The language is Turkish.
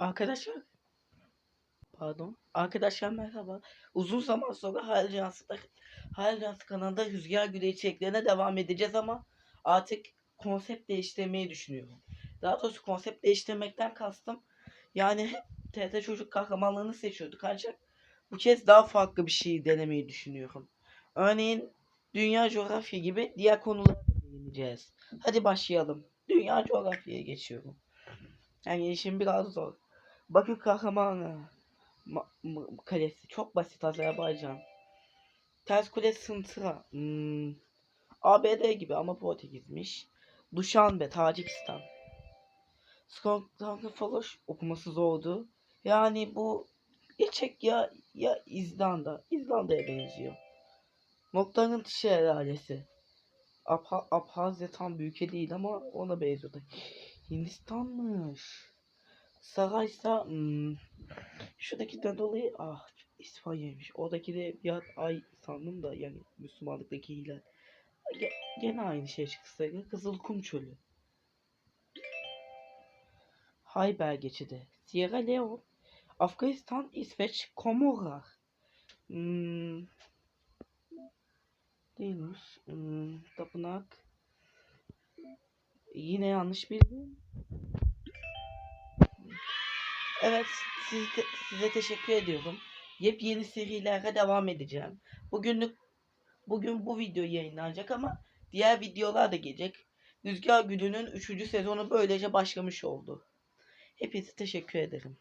Arkadaşlar Pardon. Arkadaşlar merhaba. Uzun zaman sonra Hayal Cansı'da Hayal Cansı kanalında Rüzgar Güle içeriklerine devam edeceğiz ama artık konsept değiştirmeyi düşünüyorum. Daha doğrusu konsept değiştirmekten kastım yani hep TRT Çocuk kahramanlarını seçiyorduk ancak bu kez daha farklı bir şey denemeyi düşünüyorum. Örneğin dünya coğrafya gibi diğer konulara değineceğiz. Hadi başlayalım. Dünya coğrafyaya geçiyorum. Yani işim biraz zor. Bakü kahramanı. Kalesi çok basit Azerbaycan. Ters kule Sıntıra. Hmm. ABD gibi ama Portekizmiş. Duşanbe Tacikistan. Skonkafaloş okuması zordu. Yani bu geçek ya ya İzlanda. İzlanda'ya benziyor. Noktanın dışı helalesi. Abha Abhazya tam bir ülke değil ama ona benziyordu. Hindistan'mış. Saraysa hmm, şuradaki de dolayı ah İspanya'ymış. Oradaki de bir an ay sandım da yani Müslümanlıktaki hilal. Ge- gene aynı şey çıktı. Kızılkum Çölü. Hayber geçidi. Sierra Leone. Afganistan, İsveç, Komorlar. Hmm. Değilmiş. Hmm. Tapınak. Yine yanlış bildim. Evet, siz te- size teşekkür ediyorum. Yepyeni serilere devam edeceğim. Bugünlük bugün bu video yayınlanacak ama diğer videolar da gelecek. Rüzgar Gülü'nün 3. sezonu böylece başlamış oldu. Hepinize teşekkür ederim.